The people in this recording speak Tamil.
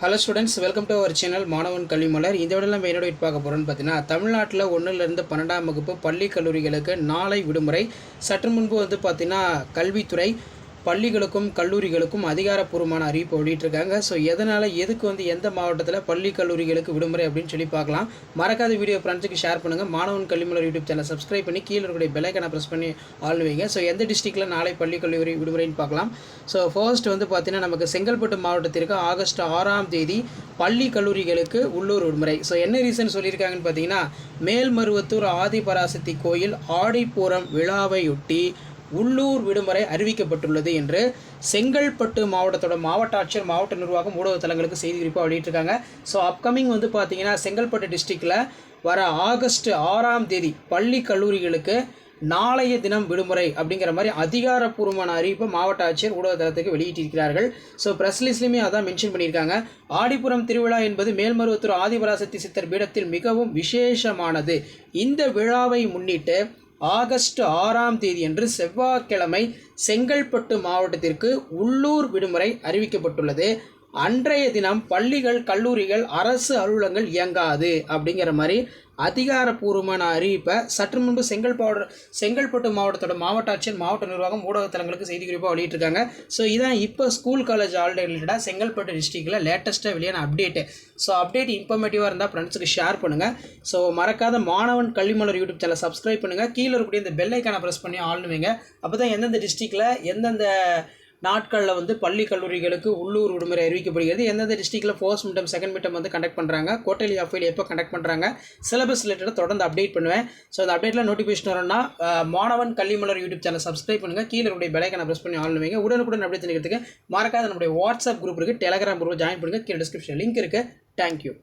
Hello students welcome to our channel Manavan Kalvi Malar இந்த விட நம்ம என்னோட பார்க்க போகிறோம்னு பார்த்தீங்கன்னா தமிழ்நாட்டில் ஒன்றுலேருந்து பன்னெண்டாம் வகுப்பு பள்ளி கல்லூரிகளுக்கு நாளை விடுமுறை. சற்று முன்பு வந்து பார்த்தீங்கன்னா கல்வித்துறை பள்ளிகளுக்கும் கல்லூரிகளுக்கும் அதிகாரப்பூர்வமான அறிவிப்பு வெளியிட்டிருக்காங்க. ஸோ எதனால் எதுக்கு வந்து எந்த மாவட்டத்தில் பள்ளி கல்லூரிகளுக்கு விடுமுறை அப்படின்னு சொல்லி பார்க்கலாம். மறக்காத வீடியோ ஃப்ரெண்ட்ஸுக்கு ஷேர் பண்ணுங்கள் மாணவன் கல்விமலர் யூடியூப் சேனல் சப்ஸ்கிரைப் பண்ணி கீழே இருக்கிற பெலைக்கனை ப்ரெஸ் பண்ணி ஆள் வைங்க ஸோ எந்த டிஸ்ட்ரிக்டில் நாளை பள்ளி கல்லூரி விடுமுறைன்னு பார்க்கலாம். ஸோ ஃபர்ஸ்ட் வந்து பார்த்தீங்கன்னா நமக்கு செங்கல்பட்டு மாவட்டத்திற்கு ஆகஸ்ட் ஆறாம் தேதி பள்ளி கல்லூரிகளுக்கு உள்ளூர் விடுமுறை. ஸோ என்ன ரீசன் சொல்லியிருக்காங்கன்னு பார்த்தீங்கன்னா மேல்மருவத்தூர் ஆதிபராசக்தி கோயில் ஆடிப்பூரம் விழாவையொட்டி உள்ளூர் விடுமுறை அறிவிக்கப்பட்டுள்ளது என்று செங்கல்பட்டு மாவட்டத்தோட மாவட்ட ஆட்சியர் மாவட்ட நிர்வாகம் ஊடக தளங்களுக்கு செய்தி குறிப்பாக வெளியிட்டிருக்காங்க. ஸோ அப்கமிங் வந்து பார்த்தீங்கன்னா செங்கல்பட்டு டிஸ்ட்ரிக்டில் வர ஆகஸ்ட் ஆறாம் தேதி பள்ளி கல்லூரிகளுக்கு நாளைய தினம் விடுமுறை அப்படிங்கிற மாதிரி அதிகாரப்பூர்வமான அறிவிப்பை மாவட்ட ஆட்சியர் ஊடக தளத்துக்கு வெளியிட்டிருக்கிறார்கள். ஸோ ப்ரெஸ் லிஸ்ட்லையுமே அதான் மென்ஷன் பண்ணியிருக்காங்க. ஆடிப்புறம் திருவிழா என்பது மேல்மருவத்தூர் ஆதிபராசக்தி சித்தர் பீடத்தில் மிகவும் விசேஷமானது. இந்த விழாவை முன்னிட்டு ஆகஸ்ட் ஆறாம் தேதி என்று செவ்வாய்க்கிழமை செங்கல்பட்டு மாவட்டத்திற்கு உள்ளூர் விடுமுறை அறிவிக்கப்பட்டுள்ளது. அன்றைய தினம் பள்ளிகள் கல்லூரிகள் அரசு அலுவலகங்கள் இயங்காது அப்படிங்கிற மாதிரி அதிகாரப்பூர்வமான அறிவிப்பை சற்று முன்பு செங்கல்பாடு செங்கல்பட்டு மாவட்டத்தோட மாவட்ட ஆட்சியர் மாவட்ட நிர்வாகம் ஊடகத்தலங்களுக்கு செய்தி குறிப்பாக வெளியிட்டிருக்காங்க. ஸோ இதான் இப்போ ஸ்கூல் காலேஜ் ஆல்டே ரிலேட்டடாக செங்கல்பட்டு டிஸ்ட்ரிக்டில் லேட்டஸ்ட்டாக வெளியான அப்டேட்டு ஸோ அப்டேட் இன்ஃபர்மேட்டிவாக இருந்தால் ஃப்ரெண்ட்ஸுக்கு ஷேர் பண்ணுங்கள் ஸோ மறக்காத மாணவன் கல்விமலர் யூடியூப் சேனல் சப்ஸ்கிரைப் பண்ணுங்கள் கீழே இருக்கக்கூடிய இந்த பெல் ஐக்கானை ப்ரெஸ் பண்ணி ஆள்னுவீங்க அப்போ தான் எந்தெந்த டிஸ்ட்ரிக்டில் எந்தெந்த நாட்களில் வந்து பள்ளி கல்லூரிகளுக்கு உள்ளூர் விடுமுறை அறிவிக்கப்படுகிறது. எந்தெந்த டிஸ்ட்ரிக்டில் ஃபர்ஸ்ட் மிட்டம் செகண்ட் மிட்டம் வந்து கண்டக்ட் பண்ணுறாங்க கோட்டலி அஃபைல் எப்போ கண்டக்ட் பண்ணுறாங்க சிலபஸ் ரிலேட்டடாக தொடர்ந்து அப்டேட் பண்ணுவேன். ஸோ அந்த அப்டேட்டில் நோட்டிஃபிகேஷன் வரும்னா மாணவன் கல்விமலர் யூடியூப் சேனல் சப்ஸ்கிரைப் பண்ணுங்கள் கீழே உடைய பெலைக்கான ப்ரெஸ் பண்ணி ஆன் வைங்க. உடனுக்குடன் அப்டேட் தெரிவிக்கிறதுக்கு மறக்காத நம்முடைய வாட்ஸ்அப் குரூப் இருக்குது டெலகிராம் குரூப் ஜாயின் பண்ணுங்கள் கீழே டிஸ்கிரிப்ஷன் லிங்க் இருக்குது தேங்க்யூ